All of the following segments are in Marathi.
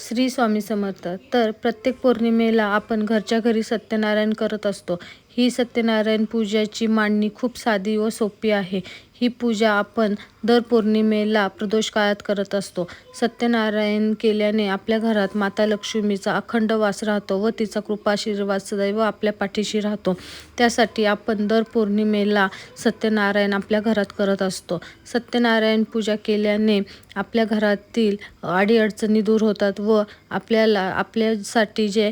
श्री स्वामी समर्थ. तर प्रत्येक पौर्णिमेला आपण घरच्या घरी सत्यनारायण करत असतो. ही सत्यनारायण पूजाची मांडणी खूप साधी व सोपी आहे. ही पूजा आपण दर पौर्णिमेला प्रदोष काळात करत असतो. सत्यनारायण केल्याने आपल्या घरात माता लक्ष्मीचा अखंड वास राहतो व तिचा कृपाशीर्वाद सदैव आपल्या पाठीशी राहतो. त्यासाठी आपण दर पौर्णिमेला सत्यनारायण आपल्या घरात करत असतो. सत्यनारायण पूजा केल्याने आपल्या घरातील अडीअडचणी दूर होतात व आपल्याला आपल्यासाठी जे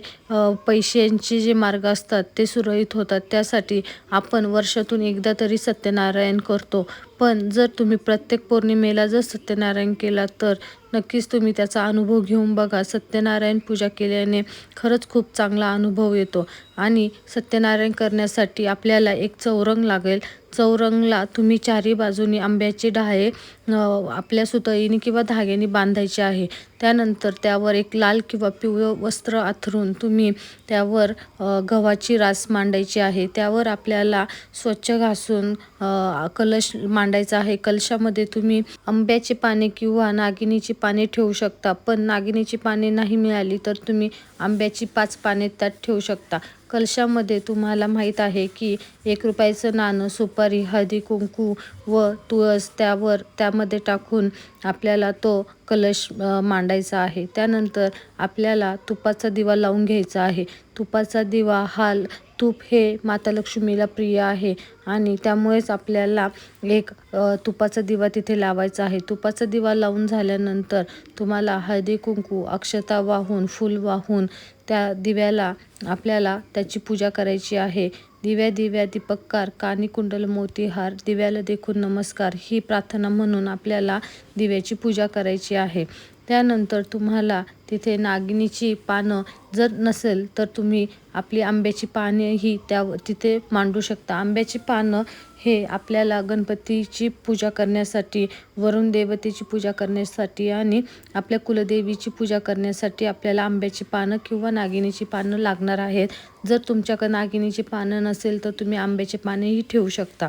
पैशांचे जे मार्ग असतात ते सुरळीत होतात. त्यासाठी आपण वर्षातून एकदा तरी सत्यनारायण करतो. पण जर तुम्ही प्रत्येक पौर्णिमेला जर सत्यनारायण केला तर नक्कीच तुम्ही त्याचा अनुभव घेऊन बघा. सत्यनारायण पूजा केल्याने खरंच खूप चांगला अनुभव येतो. आणि सत्यनारायण करण्यासाठी आपल्याला एक चौरंग लागेल. चौरंगला तुम्ही चारी बाजूनी आंब्याचे डहाळे आपल्या सुतळीने किंवा धाग्याने बांधायचे आहे. त्यानंतर त्यावर एक लाल किंवा पिवळं वस्त्र आथरून तुम्ही त्यावर गव्हाची रास मांडायची आहे. त्यावर आपल्याला स्वच्छ घासून कलश मांडायचा आहे. कलशामध्ये तुम्ही आंब्याची पाने किंवा नागिनीची पाने ठेवू शकता. पण नागिनीची पाने नाही मिळाली तर तुम्ही आंब्याची पाच पाने त्यात ठेवू शकता. कलशामध्ये तुम्हाला माहीत आहे की एक रुपयाचं नाणं सुपारी हळदी कुंकू व तुळस त्यावर त्यामध्ये टाकून आपल्याला तो कलश मांडायचा आहे. त्यानंतर आपल्याला तुपाचा दिवा लावून घ्यायचा आहे. तुपाचा दिवा हा तूप हे माता लक्ष्मीला प्रिय आहे आणि त्यामुळेच आपल्याला एक तुपाचा दिवा तिथे लावायचा आहे. तुपाचा दिवा लावून झाल्यानंतर तुम्हाला हळदी कुंकू अक्षता वाहून फूल वाहून त्या दिव्याला आपल्याला त्याची पूजा करायची आहे. दिव्या दिव्या दीपककार कानी कुंडल मोतीहार दिव्याला देखून नमस्कार. ही प्रार्थना म्हणून आपल्याला दिव्याची पूजा करायची आहे. त्यानंतर तुम्हाला तिथे नागिनीची पानं जर नसेल तर तुम्ही आपली आंब्याची पानेही त्या तिथे मांडू शकता. आंब्याची पानं हे आपल्याला गणपतीची पूजा करण्यासाठी वरुण देवतेची पूजा करण्यासाठी आणि आपल्या कुलदेवीची पूजा करण्यासाठी आपल्याला आंब्याची पानं किंवा नागिनीची पानं लागणार आहेत. जर तुमच्याकडे नागिनीची पानं नसेल तर तुम्ही आंब्याचे पानेही ठेवू शकता.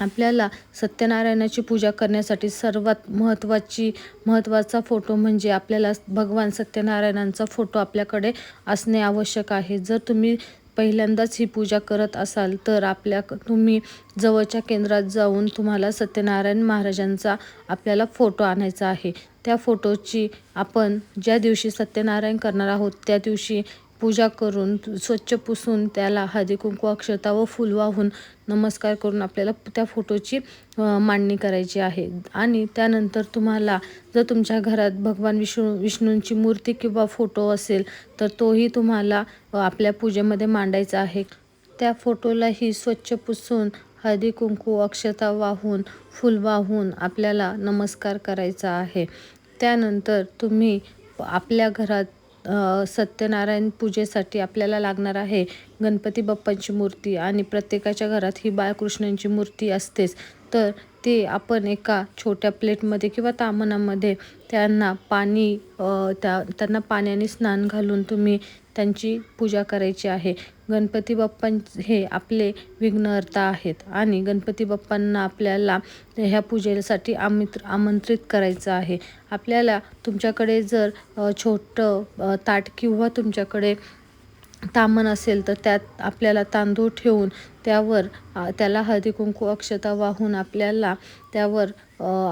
आपल्याला सत्यनारायणाची पूजा करण्यासाठी सर्वात महत्त्वाची महत्त्वाचा फोटो म्हणजे आपल्याला भगवान सत्यनारायणांचा फोटो आपल्याकडे असणे आवश्यक आहे. जर तुम्ही पहिल्यांदाच ही पूजा करत असाल तर आपल्या तुम्ही जवळच्या केंद्रात जाऊन तुम्हाला सत्यनारायण महाराजांचा आपल्याला फोटो आणायचा आहे. त्या फोटोची आपण ज्या दिवशी सत्यनारायण करणार आहोत त्या दिवशी पूजा करून स्वच्छ पुसून त्याला हळदी कुंकू अक्षता व फुल वाहून नमस्कार करून आपल्याला त्या फोटोची मांडणी करायची आहे. आणि त्यानंतर तुम्हाला जर तुमच्या घरात भगवान विष्णू विष्णूंची मूर्ती किंवा फोटो असेल तर तोही तुम्हाला आपल्या पूजेमध्ये मांडायचा आहे. त्या फोटोलाही स्वच्छ पुसून हळदी कुंकू अक्षता वाहून फुल वाहून आपल्याला नमस्कार करायचा आहे. त्यानंतर तुम्ही आपल्या घरात सत्यनारायण पूजेसाठी आपल्याला लागणार आहे गणपती बाप्पांची मूर्ती आणि प्रत्येकाच्या घरात ही बाळकृष्णांची मूर्ती असतेच. तर ते आपण एका छोट्या प्लेटमध्ये किंवा तामणामध्ये त्यांना पाणी त्या त्यांना पाण्याने स्नान घालून तुम्ही त्यांची पूजा करायची आहे. गणपती बाप्पां हे आपले विघ्नहर्ता आहेत आणि गणपती बाप्पांना आपल्याला ह्या पूजेसाठी आमित्र आमंत्रित करायचं आहे. आपल्याला तुमच्याकडे जर छोटं ताट किंवा तुमच्याकडे तामण असेल तर त्यात आपल्याला तांदूळ ठेवून त्यावर त्याला हळदी कुंकू अक्षता वाहून आपल्याला त्यावर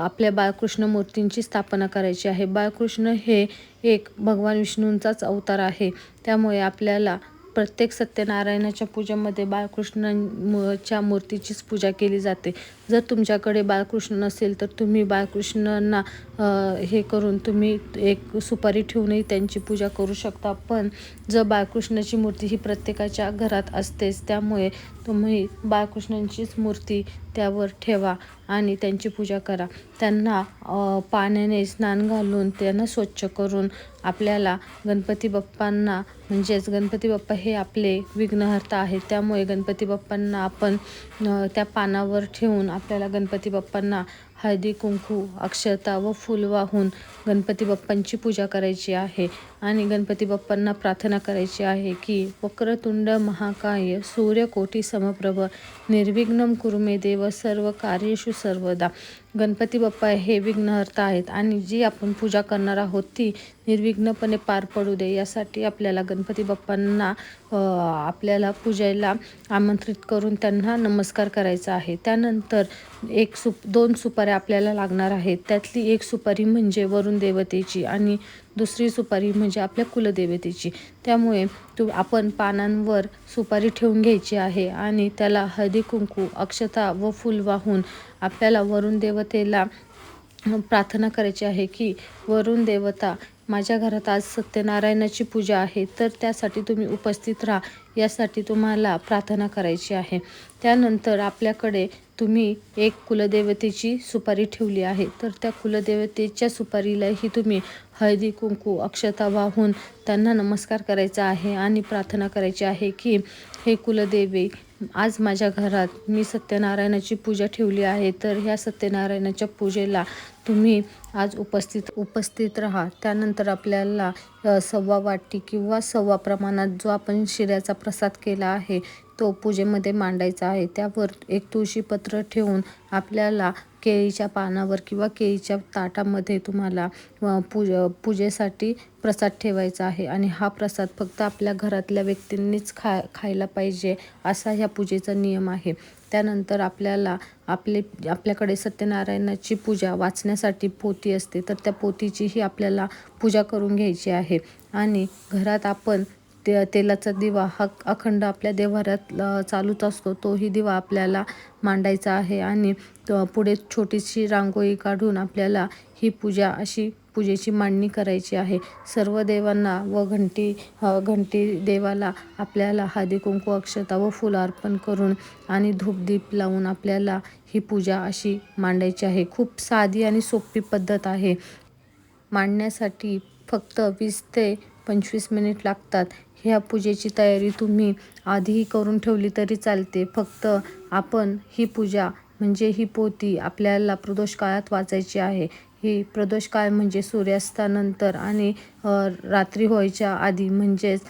आपल्या बाळकृष्ण मूर्तींची स्थापना करायची आहे. बाळकृष्ण हे एक भगवान विष्णूंचाच अवतार आहे. त्यामुळे आपल्याला प्रत्येक सत्यनारायणाच्या पूजेमध्ये बाळकृष्णाच्या मूर्तीचीच पूजा केली जाते. जर तुमच्याकडे बाळकृष्ण नसेल तर तुम्ही बाळकृष्णांना हे करून तुम्ही एक सुपारी ठेवूनही त्यांची पूजा करू शकता. पण जर बाळकृष्णाची मूर्ती ही प्रत्येकाच्या घरात असतेच त्यामुळे तुम्ही बाळकृष्णांचीच मूर्ती त्यावर ठेवा आणि त्यांची पूजा करा. त्यांना पाण्याने स्नान घालून त्यांना स्वच्छ करून आपल्याला गणपती बाप्पांना म्हणजेच गणपती बाप्पा हे आपले विघ्नहर्ता आहेत. त्यामुळे गणपती बाप्पांना आपण त्या पानावर ठेवून आपल्याला गणपती बाप्पांना हळदी कुंकू अक्षता व फूल वाहून गणपती बाप्पांची पूजा करायची आहे. आणि गणपती बाप्पांना प्रार्थना करायची आहे की वक्रतुंड महाकाय सूर्यकोटी समप्रभ निर्विघ्नम कुरुमे देव सर्व कार्येषु सर्वदा. गणपती बाप्पा हे विघ्नहर्ता आहेत आणि जी आपण पूजा करणार आहोत ती निर्विघ्नपणे पार पडू दे यासाठी आपल्याला गणपती बाप्पांना आपल्याला पूजेला आमंत्रित करून त्यांना नमस्कार करायचा आहे. त्यानंतर एक सुप दोन सुपाऱ्या आपल्याला लागणार आहेत. त्यातली एक सुपारी म्हणजे वरुण देवतेची आणि दुसरी सुपारी म्हणजे आपल्या कुलदेवतेची. त्यामुळे तू आपण पानांवर सुपारी ठेवून घ्यायची आहे आणि त्याला हळदी कुंकू अक्षता व फूल वाहून आपल्याला वरुण देवतेला प्रार्थना करायची आहे की वरुण देवता माझ्या घरात आज सत्यनारायणाची पूजा आहे तर त्यासाठी तुम्ही उपस्थित राहा. यासाठी तुम्हाला प्रार्थना करायची आहे. त्यानंतर आपल्याकडे तुम्ही एक कुलदेवतेची सुपारी ठेवली आहे. तर त्या कुलदेवतेच्या सुपारीलाही तुम्ही हळदी कुंकू अक्षता वाहून त्यांना नमस्कार करायचा आहे आणि प्रार्थना करायची आहे की हे कुलदेवी आज माझ्या घरात मी सत्यनारायणाची पूजा ठेवली आहे तर ह्या सत्यनारायणाच्या पूजेला तुम्ही आज उपस्थित उपस्थित राहा. त्यानंतर आपल्याला सव्वा वाटी किंवा सव्वा प्रमाणात जो आपण शिऱ्याचा प्रसाद केला आहे तो पूजेमध्ये मांडायचा आहे. त्यावर एक तुळशीपत्र ठेवून आपल्याला केळीच्या पानावर किंवा केळीच्या ताटामध्ये तुम्हाला पूज पूजेसाठी प्रसाद ठेवायचा आहे. आणि हा प्रसाद फक्त आपल्या घरातल्या व्यक्तींनीच खा खायला पाहिजे असा ह्या पूजेचा नियम आहे. त्यानंतर आपल्याला आपले आपल्याकडे सत्यनारायणाची पूजा वाचण्यासाठी पोती असते तर त्या पोतीचीही आपल्याला पूजा करून घ्यायची आहे. आणि घरात आपण ते तेलाचा दिवा हा अखंड आपल्या देव्हाऱ्यात चालूच असतो. तोही दिवा आपल्याला मांडायचा आहे आणि पुढे छोटीशी रांगोळी काढून आपल्याला ही पूजा अशी पूजेची मांडणी करायची आहे. सर्व देवांना व घंटी घंटी देवाला आपल्याला हळदी कुंकू अक्षता व फुलं अर्पण करून आणि धूपदीप लावून आपल्याला ही पूजा अशी मांडायची आहे. खूप साधी आणि सोपी पद्धत आहे. मांडण्यासाठी फक्त वीस ते पंचवीस मिनिट लागतात. ह्या पूजेची तयारी तुम्ही आधीही करून ठेवली तरी चालते. फक्त आपण ही पूजा म्हणजे ही पोती आपल्याला प्रदोष काळात वाचायची आहे. ही प्रदोष काळ म्हणजे सूर्यास्तानंतर आणि रात्री व्हायच्या आधी म्हणजेच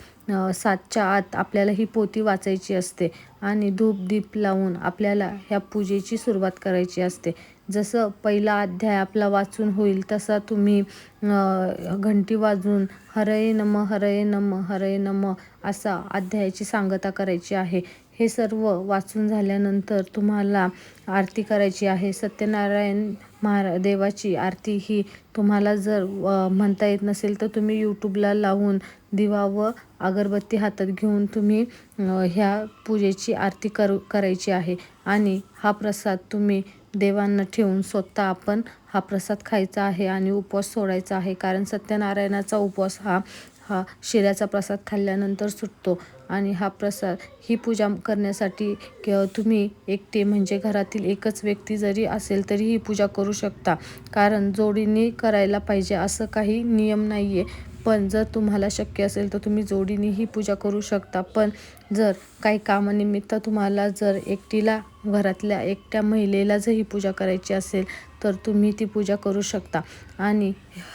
सातच्या आत आपल्याला ही पोती वाचायची असते. आणि धूप दीप लावून आपल्याला ह्या पूजेची सुरुवात करायची असते. जसं पहिला अध्याय आपला वाचून होईल तसा तुम्ही घंटी वाजून हरये नम हरये नम हरये नम असा अध्यायाची सांगता करायची आहे. हे सर्व वाचून झाल्यानंतर तुम्हाला आरती करायची आहे. सत्यनारायण महारा देवाची आरती ही तुम्हाला जर म्हणता येत नसेल तर तुम्ही यूट्यूबला लावून दिवा व अगरबत्ती हातात घेऊन तुम्ही ह्या पूजेची आरती करू करायची आहे. आणि हा प्रसाद तुम्ही देवांना ठेवून स्वतः आपण हा प्रसाद खायचा आहे आणि उपवास सोडायचा आहे. कारण सत्यनारायणाचा उपवास हा हा शिऱ्याचा प्रसाद खाल्ल्यानंतर सुटतो आणि हा प्रसाद ही पूजा करण्यासाठी क- तुम्ही एकटे म्हणजे घरातील एकच व्यक्ती जरी असेल तरी ही पूजा करू शकता. कारण जोडीने करायला पाहिजे असं काही नियम नाही आहे पण जर तुम्हाला शक्य असेल तर तुम्ही जोडीने ही पूजा करू शकता. पण जर काही कामानिमित्त तुम्हाला जर एकटीला घरातल्या एकट्या महिलेला जर ही पूजा करायची असेल तर तुम्ही ती पूजा करू शकता. आणि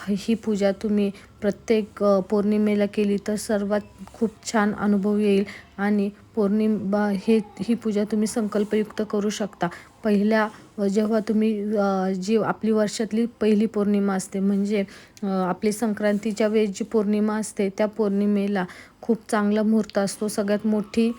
ही पूजा तुम्ही प्रत्येक पौर्णिमेला केली तर सर्वात खूप छान अनुभव येईल. आणि पौर्णिमा हे ही पूजा तुम्ही संकल्पयुक्त करू शकता. पहिल्या जेव्हा तुम्ही जी आपली वर्षातली पहिली पौर्णिमा असते म्हणजे आपली संक्रांतीच्या वेळेस जी पौर्णिमा असते त्या पौर्णिमेला खूप चांगला मुहूर्त असतो. सगळ्यात मोठी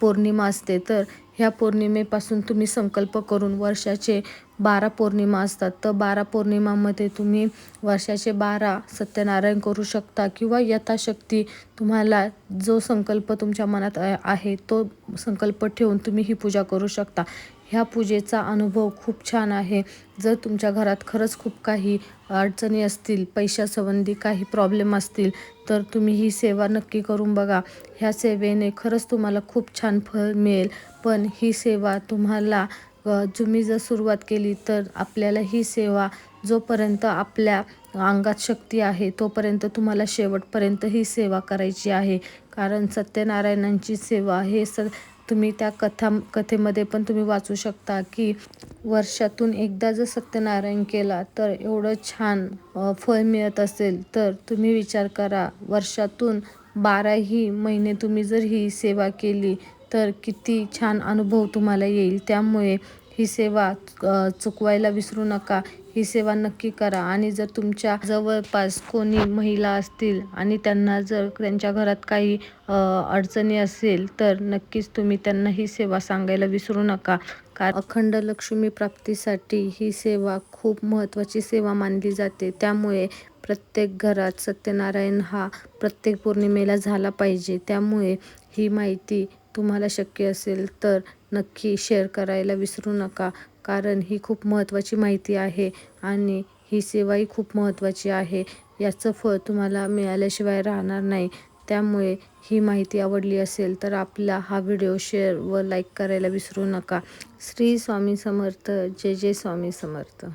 पौर्णिमा असते. तर ह्या पौर्णिमेपासून तुम्ही संकल्प करून वर्षाचे बारा पौर्णिमा असतात. तर बारा पौर्णिमामध्ये तुम्ही वर्षाचे बारा सत्यनारायण करू शकता किंवा यथाशक्ती तुम्हाला जो संकल्प तुमच्या मनात आहे तो संकल्प ठेवून तुम्ही ही पूजा करू शकता. ह्या पूजेचा अनुभव खूप छान आहे. जर तुमच्या घरात खरंच खूप काही अडचणी असतील पैशासंबंधी काही प्रॉब्लेम असतील तर तुम्ही ही सेवा नक्की करून बघा. ह्या सेवेने खरंच तुम्हाला खूप छान फळ मिळेल. पण ही सेवा तुम्हाला तुम्ही जर सुरुवात केली तर आपल्याला ही सेवा जोपर्यंत आपल्या अंगात शक्ती आहे तोपर्यंत तुम्हाला शेवटपर्यंत ही सेवा करायची आहे. कारण सत्यनारायणांची सेवा हे स तुम्ही त्या कथा कथेमध्ये पण तुम्ही वाचू शकता की वर्षातून एकदा जर सत्यनारायण केला तर एवढं छान फळ मिळत असेल तर तुम्ही विचार करा वर्षातून बाराही महिने तुम्ही जर ही सेवा केली तर किती छान अनुभव तुम्हाला येईल. त्यामुळे ही सेवा चुकवायला विसरू नका. ही सेवा नक्की करा. आणि जर तुमच्या जवळपास कोणी महिला असतील आणि त्यांना जर त्यांच्या घरात काही अडचणी असेल तर नक्कीच तुम्ही त्यांना ही सेवा सांगायला विसरू नका. कारण अखंड लक्ष्मी प्राप्तीसाठी ही सेवा खूप महत्त्वाची सेवा मानली जाते. त्यामुळे प्रत्येक घरात सत्यनारायण हा प्रत्येक पौर्णिमेला झाला पाहिजे. त्यामुळे ही माहिती तुम्हाला शक्य असेल तर नक्की शेअर करायला विसरू नका. कारण ही खूप महत्त्वाची माहिती आहे आणि ही सेवाही खूप महत्त्वाची आहे. याचं फळ तुम्हाला मिळाल्याशिवाय राहणार नाही. त्यामुळे ही माहिती आवडली असेल तर आपला हा व्हिडिओ शेअर व लाईक करायला विसरू नका. श्री स्वामी समर्थ. जय जय स्वामी समर्थ.